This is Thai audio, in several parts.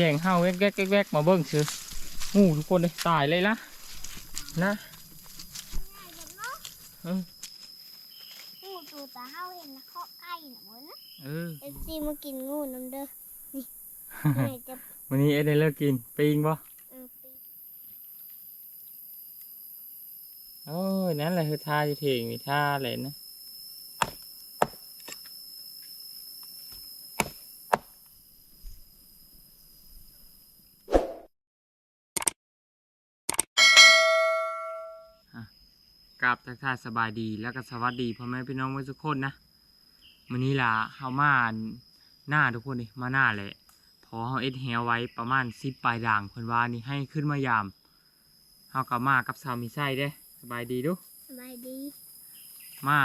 แย่งห้าวแวกแวกแวกแวกมาเบิ้งซื้องูทุกคนเลยตายเลยละนะอืมงูตัวตาเฮาเห็นนะเคาะไก่น่ะเหมือนนะเออเอฟซีมากินงูน้ำเด้อนี่แม่จะวันนี้เอ็ดได้เลิกกินปิงบ่เออปีโอ้ยนั่นแหละคือท่าจะถึงนี่ท่าอะไรนะอะ กราบทักทายสบายดีแล้วก็สวัสดีพ่อแม่พี่น้องทุกคนนะวันนี้ล่ะเฮามาหน้าทุกคนนี่มาหน้าแหละพอเฮาเอ็ดแฮวไว้ประมาณสิบปลายด่างเพิ่นว่านี่ให้ขึ้นมายามเฮากับมากับสามีไส้เด้สบายดีเดูสบายดีมา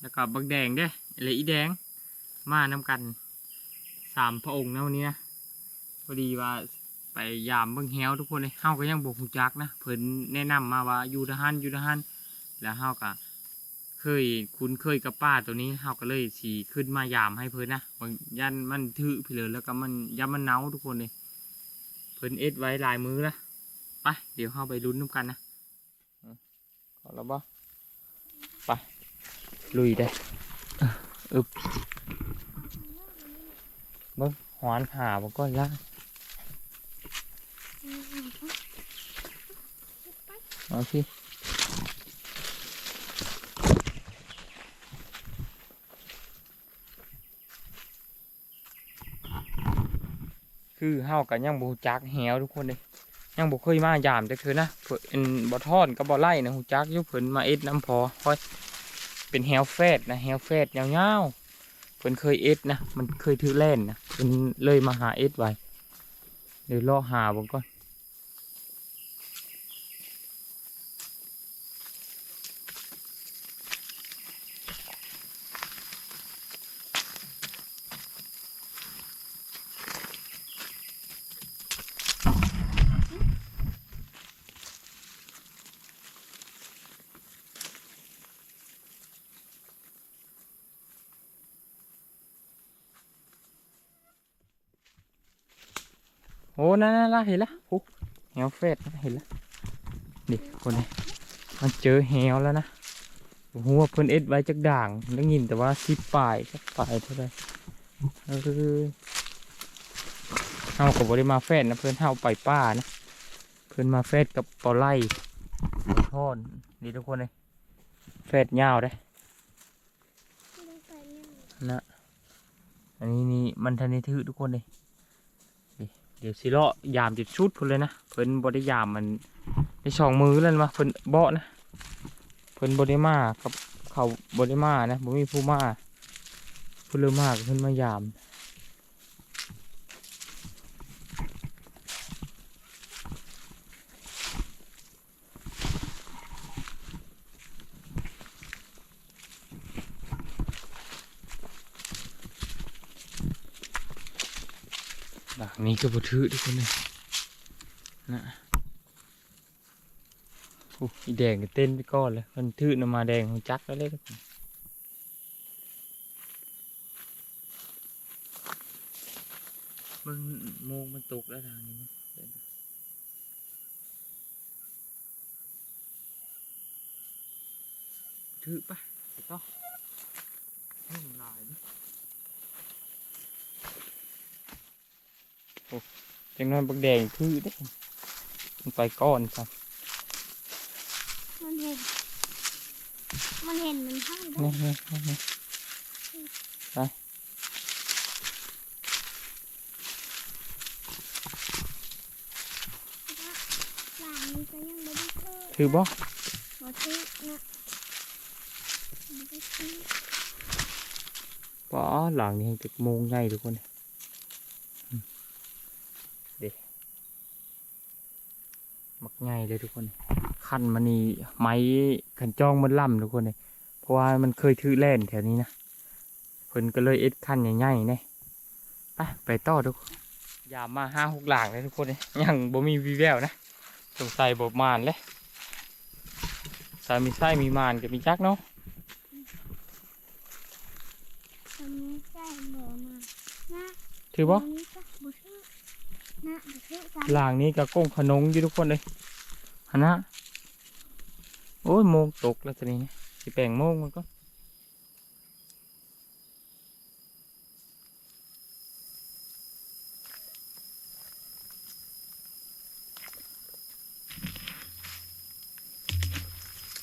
แล้วก็บักแดงเด้อะไรอีแดง มานำกันสามพระองค์นะวันนี้นะพอดีว่าไปยามเบิ่งแฮวทุกคนเลยเฮาก็ยังบ่ฮู้จักนะเพิ่นแนะนำมาว่าอยู่ทหารอยู่ทหาร แล้วเฮาก็เคยคุ้นเคยกับป้าตัวนี้เฮาก็เลยสิขึ้นมายามให้เพิ่นนะบางยันมันถือไปเลยแล้วก็มันยันมันเน่าทุกคนเลยเพิ่นเอ็ดไว้ลายมือละไปเดี๋ยวเฮาไปลุ้นน้ำกันนะขอแล้วบ่ไปลุยได้อึบเบิ้งหวานหาบ่ก่อนละเอาสิ คือเฮากันยังบ่จักแหวทุกคนเลยยังบ่เคยมายามจักเทื่อนะเพิ่นบ่ทอนก็บ่ไล่นะฮู้จักอยู่เพิ่นมาเอ็ดน้ำพอค่อยเป็นแฮวแฟดนะแฮวแฟดยาวๆเพิ่นเคยเอ็ดนะมันเคยถือแล่นนะเพิ่นเลยมาหาเอ็ดไว้เดี๋ยวรอหาบ่ก่อน โอ้นั่นนั่นเห็นละโอ้แฮวแฟดเห็นละนี่คนนี้มันเจอแฮวแล้วนะโอ้ว่าเพิ่นเอ็ดไว้จักด่างได้ยินแต่ว่าสิปลายสักปลายเท่าไรเออเฮากับบริมาแฟดนะเพิ่อนเฮาไปป้านะเพิ่อนมาแฟดกับปลาไลปลาทอนนี่ทุกคนเลยแฟดยาวได้นะอันนี้นี่มันทันได้ถือทุกคนเลย เดี๋ยวสิเลาะยามจิบชุดเพิ่นเลยนะเพิ่นบริยามมันในช่องมือแล้วนะเพิ่นเบาะนะเพิ่นบริมากับเขาบริมานะบ่มีผู้มาผู้เริ่มมากเพิ่นมายาม นี้ก็บ่ถือทุกคนเลยนะโอ้อีแดงเต้นไปก้อนเลยมันถือนำมาแดงของจักแล้วเลยทุกมึงโมงมันตกแล้วทางนี้มั้งเดินไปถือปะไปต่อมันหลายนะ จังนั้นบักแดงคือเด้มันไปก้อนครับมันเห็น มันเห็นมันห้างด้วนี่ยนี่นี่นี่หลานมันก็ยังไม่ได้เจอถือบ่บ่ซื้อนะไม่ได้ซื้อป๋อหลังนี่จะโมงใหญ่ทุกคนอืมเด็มักใหญ่ เลยทุกคน ขั้นมันนี่ไม้ขันจ้องมันล่ำทุกคนเลยเพราะว่ามันเคยถือแล่นแถวนี้นะเพิ่นก็เลยเอ็ดขั้นใหญ่ๆเนี่ยไปไปต่อทุกยามมาห้าหกหลังเลยทุกคนเลยยังบ่มีวีแววนะสงสัยบ่มานเลยสามีไส้มีมานกับมีจักเนาะถือบ่นนี้ก็บ่ซื้อจ้ะหลางนี้กับก้งขนงอยู่ทุกคนเลย ฮะนะโอ้ยโมงตกแล้วตอนนี้นะสิแปลงโมงมันก็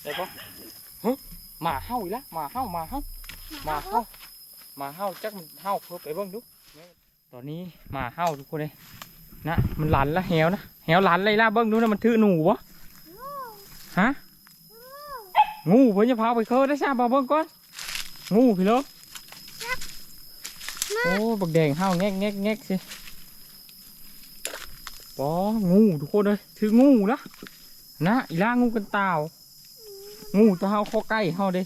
ได้ปะฮะหมาเห่าอีกแล้วหมาเห่าหมาเห่าหมาเห่าหมาเห่าจักมันเห่าเพิ่มไปเบิ่งดูตอนนี้หมาเห่าทุกคนเลยนะมันหลันละแหวนะแหวหลันเลยล่ะเบิ่งดูนะมันถือหนูวะ ฮะงูเพิ่นจะพาไปเคอได้ซ่าบ่เบิ่งก่อนงูพี่โลโอ้บักแดงเห่าแงกแงกแงกสิปองูทุกคนเลยถืองูนะนะอีล่างูกันตาวงูตัวเห่าเข้อใกล้เห่าเด้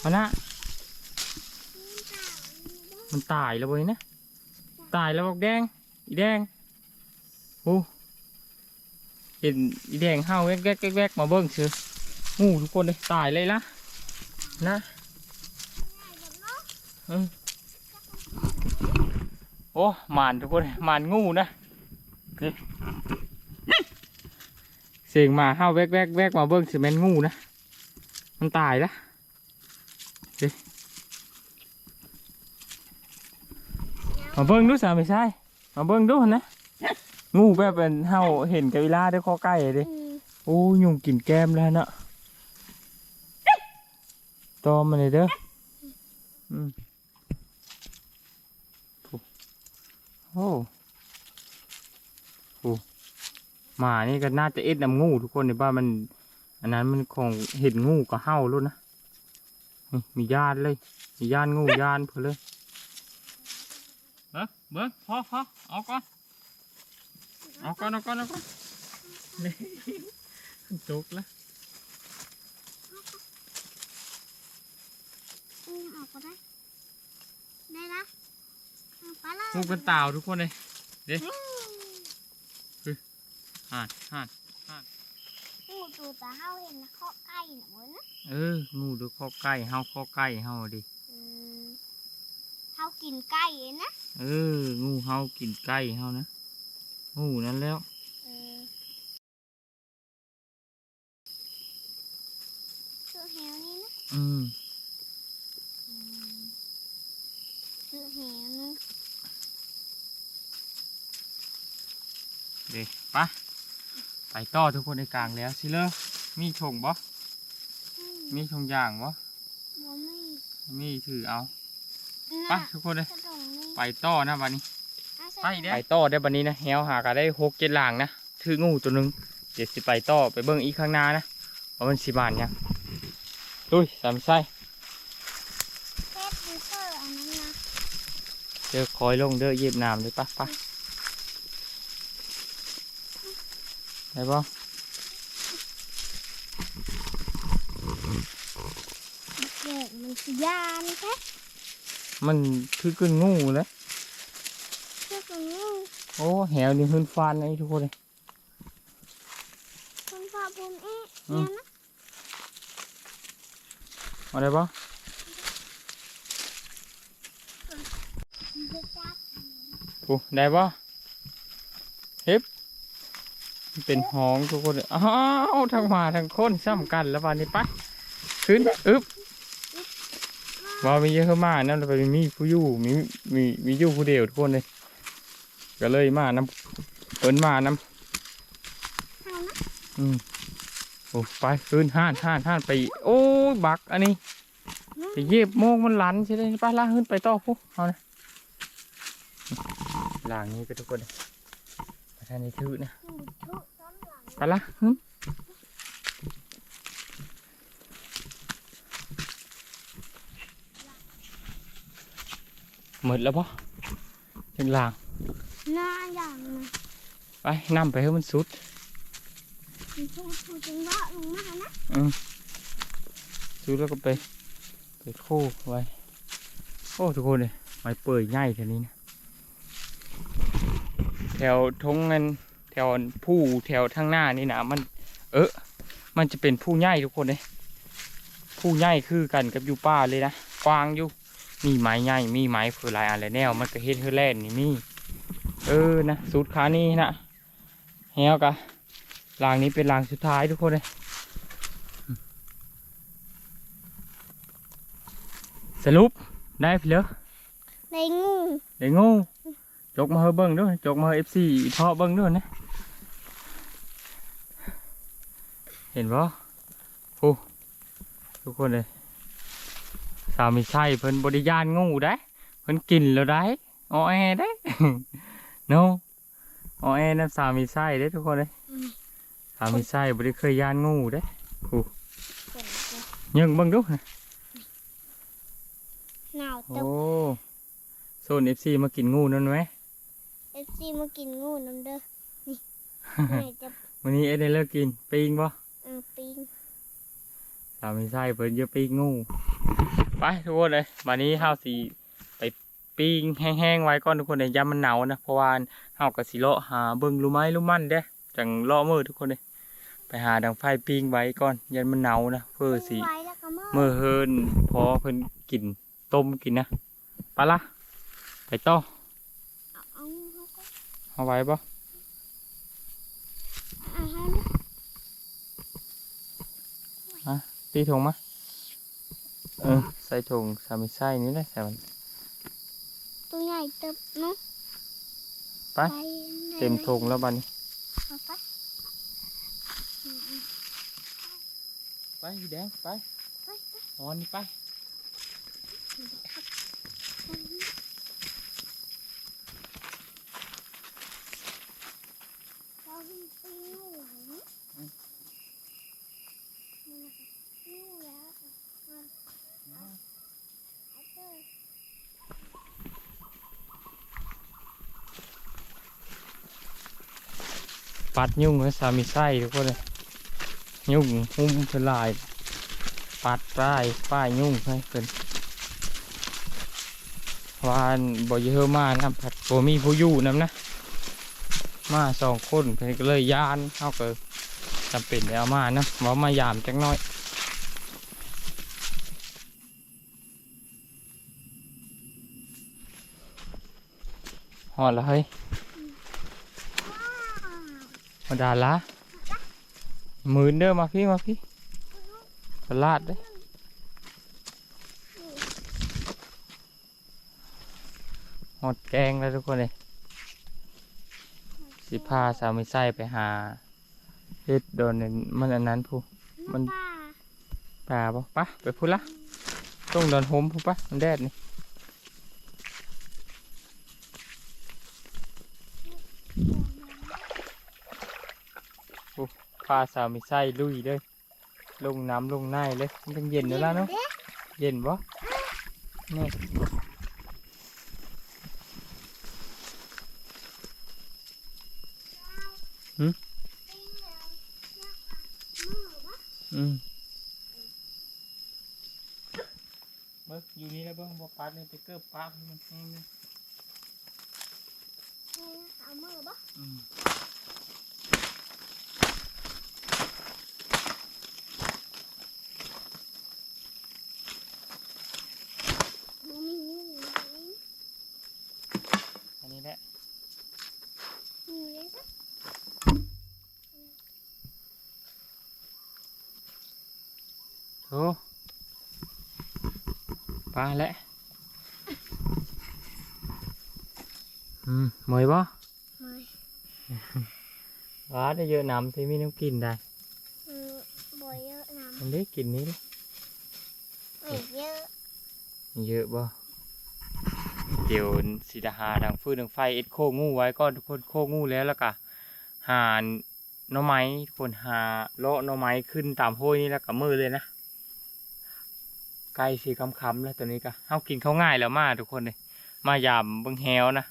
เอานะมันตายแล้วเว้ยนะ ตายแล้วบอกแดง อีแดงโอ้ เห็นอีแดงเห่าแวกแวกแวกมาเบิ้งเชื่องูทุกคนเลยตายเลยละนะโอ้หมานทุกคนหมานงูนะนี่เสียงหมาเห่าแวกแวกแวกมาเบิ้งสิแม่นงูนะมันตายละมาเบิ้งดูสาไม่ใช่มาเบิ้งดูนะ งูแบบเป็นเฮาเห็นกับเวลาได้ข้อใกล้เลยอืมโอ้ยุงกินแก้มแล้วเนาะตอมมันเลยเด้ออืมโอ้โอ้หมานี่ก็น่าจะเอ็ดนำงูทุกคนในบ้านมัน อันนั้นมันคงเห็นงูก็เห่าลุ้นนะนี่มีญาติเลย มีญาติงูญาติเพื่อเลยเบิ้งเบิ้งพอพอเอาก่อน เอาก่อนเอาก่อนเอาก่อนนี่จุกแล้วอุ้มออกก็ได้ได้นะเอาไปเลยงูกันเต่าทุกคนเลยห่านห่านงูตัวตาเฮาเห็นนะเคาะไก่นะเหมือนนะเอองูดูข้อใกล้เฮาข้อใกล้เฮาดิอืมเฮากินไก่เองนะเอองูเฮากินไก่เฮานะ งูนั่นแล้วเออคือแหวนี่นะอืมอืมคือแหวนึงเด็ปะไปต่อทุกคนในกลางแล้วสิเลอมีชงบ่อืมมีชงอย่างบ่บ่มีมีถือเอาน่ะไปะทุกคนเลยกระดงนี่ไปต่อนะวันนี้อะ ไปได้ไปต่อได้บันนี้นะแฮวหากันได้หกเจ็ดหลางนะถืองูตัวหนึ่งเดี๋ยวสิไปต่อไปเบิ่งอีกข้างหน้านะว่ามันสิบานยังลุยสามไส้เฟซบุ๊กเกอร์อันนั้นนะเจอคอยลงเด้อเหยียบน้ำเลยปะปะได้ปะเด็กมันสิยานแท้มันคือขึ้นงูเลยเจ้าตัวนี้ โอ้แหวนี่หืนฟานไอ้ทุกคนเลยคนพาผมเอ๊ะอืมเนี่ยนะเอาได้ปะเด็กจับโอ้ได้ปะเฮ็บมันเป็นห้องทุกคนเลยอ้าวทั้งหมาทั้งคนซ้ำกันแล้ววันนี้ไปขึ้นอึ๊บว่ามีเยอะมากนั่นไปมีผู้อยู่มีมีมีอยู่ผู้เดียวทุกคนเลย ก็เลยมานำเปิ้นมานเอานะำอืมโอ้ไปขึ้นห้านห้านห้านไป โอ้ยบักอันนี้ไปเย็บโมงมันหลันใช่ไหมไปล่าขึ้นไปต่อพวกเอานะหลังนี้ก็ทุกคนเลยไปทางนี้ถือนะหนูทุกต้นหลังไปละขึ้นหมดแล้วปะถึงหลัง หน้าอย่างนะไปนำไปให้มันสุดมันพูดพูดจังว่าลงมานะสุดแล้วก็ไปไปโค้ไว้โอ้ทุกคนเลยไม้เปื่อยง่ายแถวนี้นะแถวทงเงินแถวผู้แถวทางหน้านี่นะมัน เออมันจะเป็นผู้ใหญ่ทุกคนเลยผู้ใหญ่คือกันกับอยู่ป่าเลยนะกว้างอยู่มีไม้ใหญ่มีไม้เฟือหลายอันหลายแนว มันก็เฮ็ดเฮือแล่นนี่มี เออนะสูตรขานี่นะแฮวกะรางนี้เป็นรางสุดท้ายทุกคนเลยสรุปได้พี่เหลือในงูเดี๋ยวงูจกมาเฮอเบิ้งด้วยจกมาเอฟซีทอเบิ้งด้วยนะเห็นปะโอ้ทุกคนเลยสามีใช่เพิ่นบริยานงูได้เพิ่นกินแล้วได้ออแอได้ โนออแอน้ำสามีไส้ได้ทุกคนเลยสามีไส้บริเคยยานงูได้ฝนยังเบิ้งดูนะหนาวโอ้ตกโซนเอฟซีมากินงูนั่นไหมเอฟซีมากินงูน้ำเด้อนี่แม่จะวันนี้เอ็ดได้เลิกกินปิงปะเออปิงสามีไส้เพิ่นเยอะปีกงู ไปทุกคนเลยวันนี้ห้าวสีไปิ้งแห้งๆไว้ก่อนทุกคนเลยยามมันหนาวนะเพราะว่าห้ากับสีเลาะหาเบิ่งรูไม้รูมันเด้จังเลาะมือทุกคนเลยไปหาดังไฟปิ้งไว้ก่อนยันมันหนาวนะเพื่อสีไว้แล้วก็มาเมื่อเฮินพอเพิ่นกินต้มกินนะไปละไปต่อเอาเอาไว้ปะอาให้มันตีถุงมาเออใส่ถุงสามีไส้นี่แหละใส่มัน ตัวใหญ่เติบเนาะไปเต็มถุงแล้วบัดนี้เอาไปอืมอืมไปแดงไปไปไปนอนนี่ไป เราเห็นเป็นงูเหรอเนี่ยมันเป็นงูแล้วอะอะเอาเจอ ปัดยุ่งให้สามีไส้ทุกคนเลยยุ่งหุ้มเพิ่นลาย ปัดป้ายป้ายยุ่งให้เพิ่นวาอันบ่เยอะมากนะผัดบ่มีผู้อยู่นํนะ มาสองคนเพิ่นก็เลยยานเฮาก็จำเป็นได้เอามานะบ่มายามจักหน้อยฮอดแล้วเฮ้ย มาดาละหมื่นเด้อมาพี่มาพี่ตลาดเด้อหอดแกงแล้วทุกคนเลยสิพาสามีไส้ไปหาเฮ็ดโดนนั่นมันอันนั้นผู้มันป้าป่าปะปะไปพูดละต้องโดนโฮมพูปะมันแดดนี่ พาสามีไส้ลุยเลยลงน้ำลงในเลยมันเป็นเย็นแล้วล่ะเนาะเย็นบ่นี่อืมเบิ้งอยู่นี่แล้วเบิ้งบ่ปัดนี่ไปเกิบปากให้มันแห้งเลยเอามือบ่อืม บ่มีงูเลย อันนี้แหละ งูเลยจ้ะ โอ้ปลาแหละอืมเมยบ่ไม่ปลาได้เยอะน้ำที่มีน้ำกินได้เออบ่เยอะน้มันได้กินนี้เลยำไม่เยอะเยอะบ่เดี๋ยวสิจะหาดังฟืนดังไฟเอ็ดโคงูไว้ก็ทุกคนโคงูแล้วแล้วก็หาหน่อไม้ทุกคนหาเลาะหน่อไม้ขึ้นตามห้วยนี่แล้วก็มือเลยนะ ใกล้สีคำๆแล้วตัวนี้ก็เฮากินเขาวง่ายแล้วมาทุกคนเลยมายามเบิ่งแฮวนะ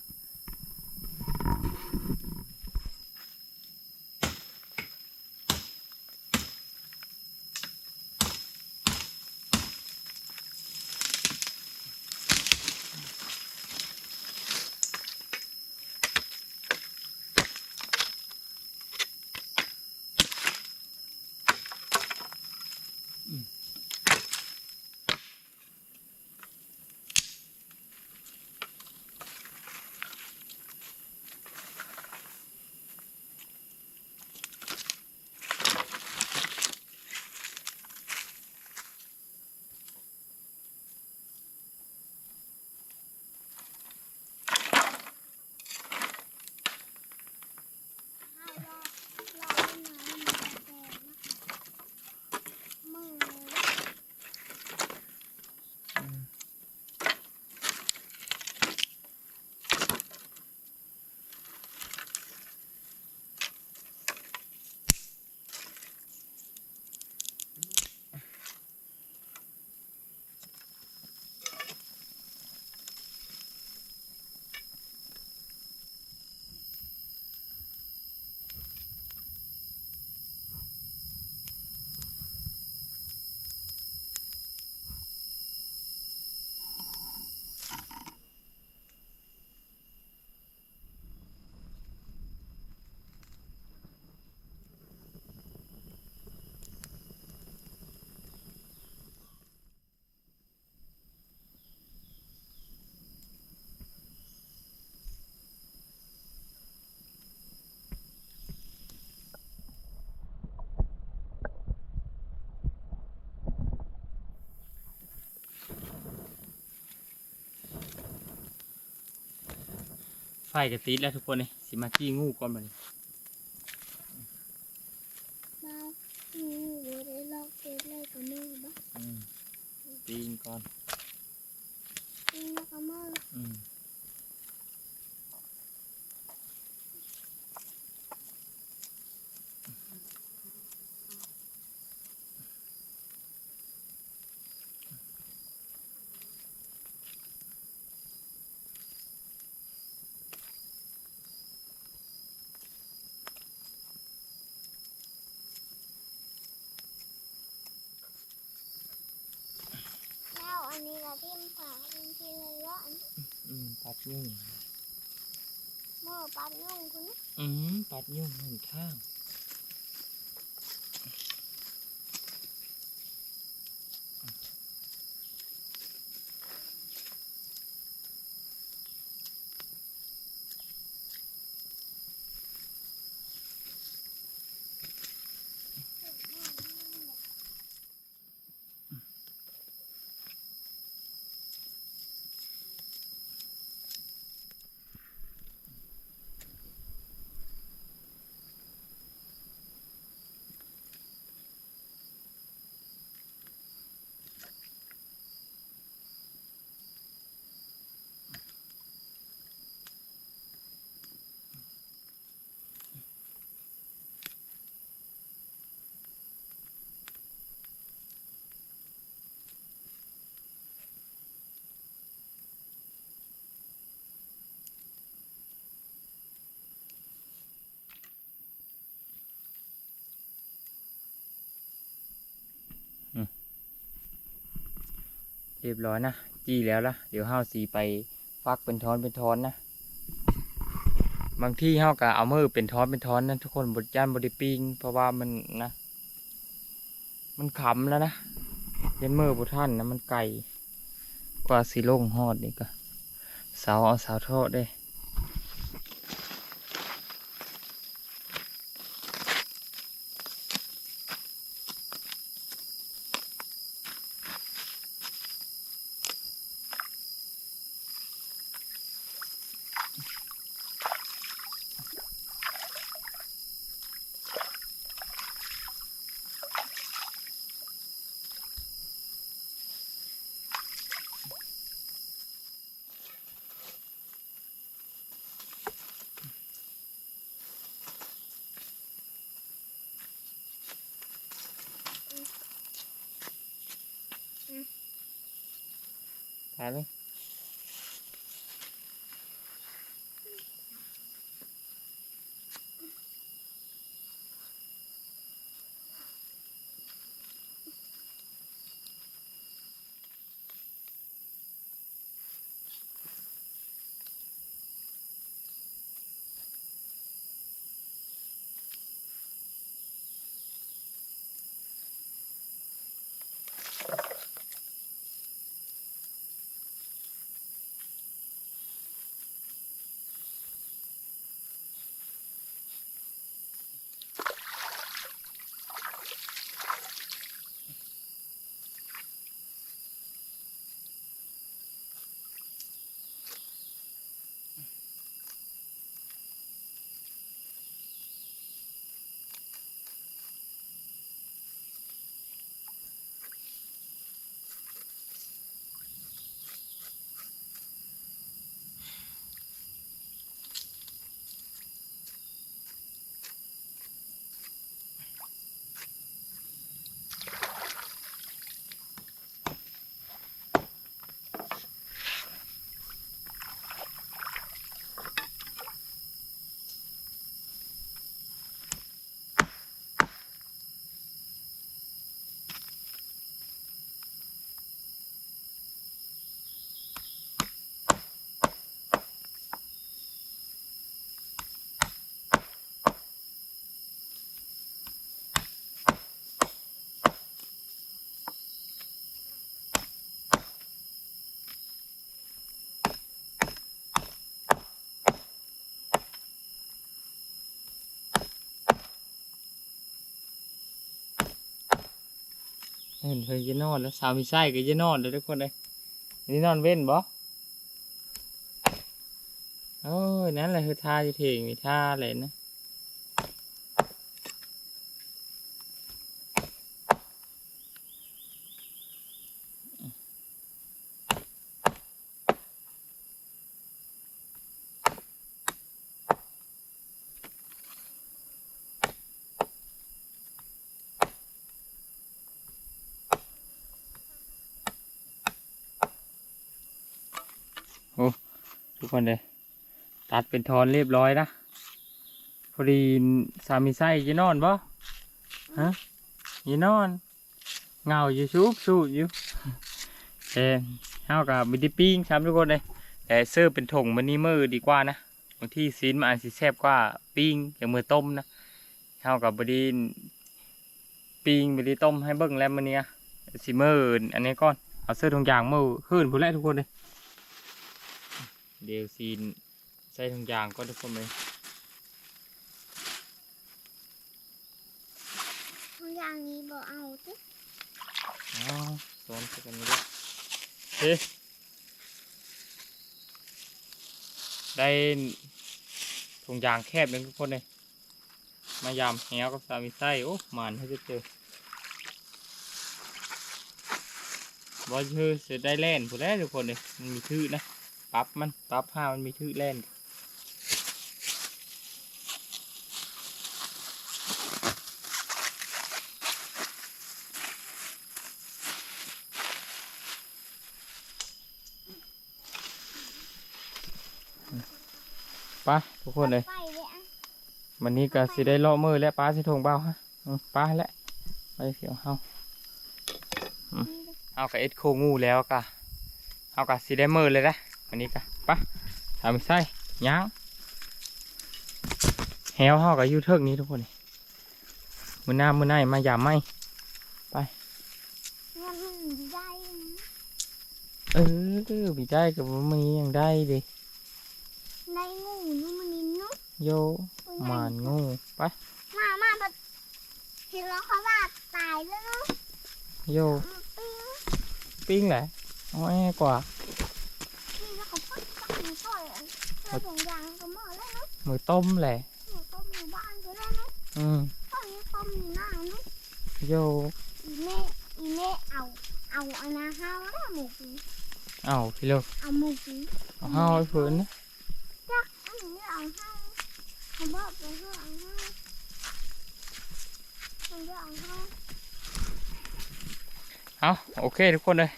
ฟก็ติดแล้วทุกคนเลยสิมาจี้งูก่อนมาเลยอืมอยู่ได้ลอกเก็บเลยกับมือบ้า อืมปีนก่อน อืมแล้วกับมือ อืมแล้วอันนี้ละทิมฝาทิมทีเลยว่าอัน อืมปัด ยุ่งมือปันยุ่งคุณนะอืมปัดยุ่งหนึ่งข้าง เรียบร้อยนะ จี้แล้วละเดี๋ยวห้าวสีไปฟักเป็นทอนเป็นทอนนะ บางที่ห้าวกะเอามือเป็นทอนเป็นทอนนะทุกคนบดย่านบดปิงเพราะว่ามันนะ มันขำแล้วนะเย็นมือบท่านนะมันไกลกว่าสีโล่งหอดนี่ก็เสาเอาเสาทอดได้ เห็นเคยจะนอนแล้วสาวมีไส้ก็จะนอนเลยทุกคนเลยนี่นอนเว้นบ่ฮโอ้ยนั่นแหละคือท่าที่เถงมีท่าอะไรนะ คนเลยตัดเป็นทอนเรียบร้อยนะพอดีสามีไส้ยีนอนบ่ฮะยีนอนเงาอยู่ชุบสู้อยู่เอ้เฮากับมิดิปิ้งครับทุกคนเลยแต่เสื้อเป็นถงมันนี่มือดีกว่านะบางที่ซีนมันอาจสิแซ่บกว่าปิ้งอย่างมือต้มนะเฮากับบดีปิ้งบดีต้มให้เบิ่งแล้วมันเนี้ยสิมืออันนี้ก่อนเอาเสื้อทงยางมือขึ้นพูดแล้วทุกคนเลย เดี๋ยวซีนใส่ทุงยางก็ทุกคนเลยทุกอย่างนี้บอกเอาติอ๋อซ้อนกันนี้ด้วยเฮ้ได้ถุงยางแคบเลยทุกคนเลยมายามแหวกับสามีไส้โอ้หมันให้จะเจอบอลชื่อเสร็จได้แล่นผู้แรกทุกคนเลยมันมีชื่อนะ ปรับมันปรับห้ามันมีชื่อแล่นไปทุกคนเลยไปเลยอะวันนี้ก็สิได้เลาะมือและป้าสิทงเบาฮะอืมป้าและไปเสียวเฮาเอากับเอ็ดโคงูแล้วกะเอากับสิได้มือเลยนะ วันนี้กะไป้าทำใส่ย่างแฮวเฮากับยูเทิกนี้ทุกคนนี่มือหน้ามือหน้ามายามไหมงั้นมันได้นะเออมีได้กับบ่มีอย่างได้ดิในงูนี่มันนี่เนุ๊กโยหมานงูไปมามาแบบเห็นแล้วเขาว่าตายแล้วเนาะโยอืมปิ้งปิ้งแหละเอาแอกว่า นี่แล้วเขาปักปักในซอยอะเพื่อถุงยางก็หมดแล้วเนาะมือต้มแหละหนูต้มอยู่บ้านก็ได้เนาะอืมตอนนี้ต้มอยู่หน้าเนาะโยอีเม่อีเม่เอา เอาอันนาห้าวแล้วหมูปีเอาพี่ลูกเอาหมูปีเอาห้าไว้ฝืนนะจักอันนี้เอาห้าวเขาบอกไปเพื่อเอาห้าวมันจะเอาห้าวเอาโอเคทุกคนเลย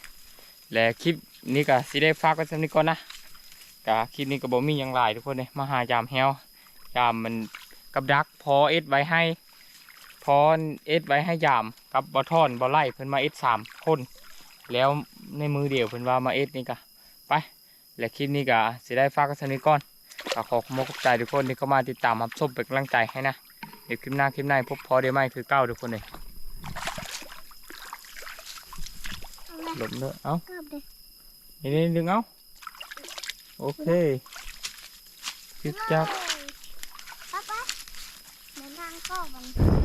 และคลิปนี้ก็สิได้ฝากไว้สำนี้ก่อนนะ กะคลิปนี้ก็บ่มีอย่างไรทุกคนเลยมาหายามแฮวยามมันกับดักพอเอ็ดไว้ให้ พอเอ็ดไว้ให้ยามกับบอทอนบอไล่เพิ่นมาเอ็ดสามคน แล้วในมือเดียวเพิ่นว่ามาเอ็ดนี่กะไปและคลิปนี้ก็สิได้ฝากไว้สำนี้ก่อนก็ขอขอบคุณขอบใจทุกคนที่เข้ามาติดตามรับชมเป็นกำลังใจให้นะเดี๋ยวคลิปหน้าคลิปหน้าพบพอได้ไหมคือเก้าทุกคนเลยเอาละหลบเด้อเอ้าเกือบเด็กนี่นี่ดึงเอา โอเคจึกจักปั๊บปั๊บเดินทางก็กัน